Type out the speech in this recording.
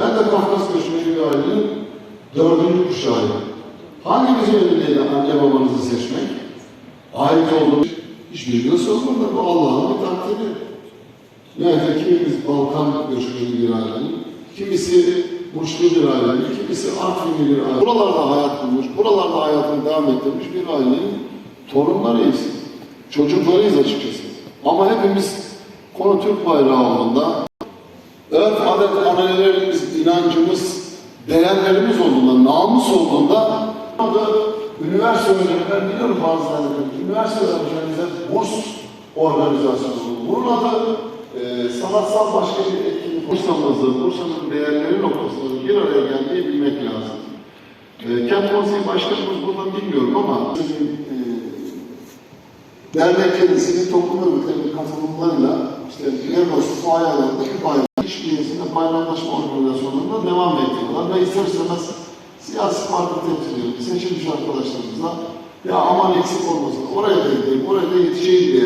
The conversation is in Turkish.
Ben de Kafkas göçmeni bir ailenin dördüncü kuşağıyım. Hangimizin önündeydi anne babanızı seçmek? Ait olduğumuz hiçbirine sormadı. Bu Allah'ın bir takdiri. Yani kimimiz Balkan göçmeni bir ailenin, kimisi Muşlu bir ailenin, kimisi Artvinli bir ailenin. Buralarda hayat bulmuş, buralarda hayatını devam ettirmiş bir ailenin torunlarıyız. Çocuklarıyız açıkçası. Ama hepimiz konu Türk bayrağı olduğunda, örf, adet, ananelerimiz, inancımız, değerlerimiz olduğunda, namus olduğunda da üniversite öğrenciler biliyorum bazıları üniversite öğrencilerimize burs organizasyonu. Bunun adı e, sanatsal başka bir etkinlik. Bursa'mızı, Bursa'nın değerleri noktasında bir araya geldiği bilmek lazım. E, Kent Konseyi Başkanımız buradan bilmiyorum ama bizim e, derneklerin, sivil toplum örgütlerinin katılımlarıyla işte Lagos Fuay alanında bir bayram, işbirliğinde bayramlaşma devam ediyorlar ve ister istemez siyasi parti temsilcileri, seçilmiş arkadaşlarımızla ya aman eksik olmasın, oraya da gideyim, oraya da yetişeyim diye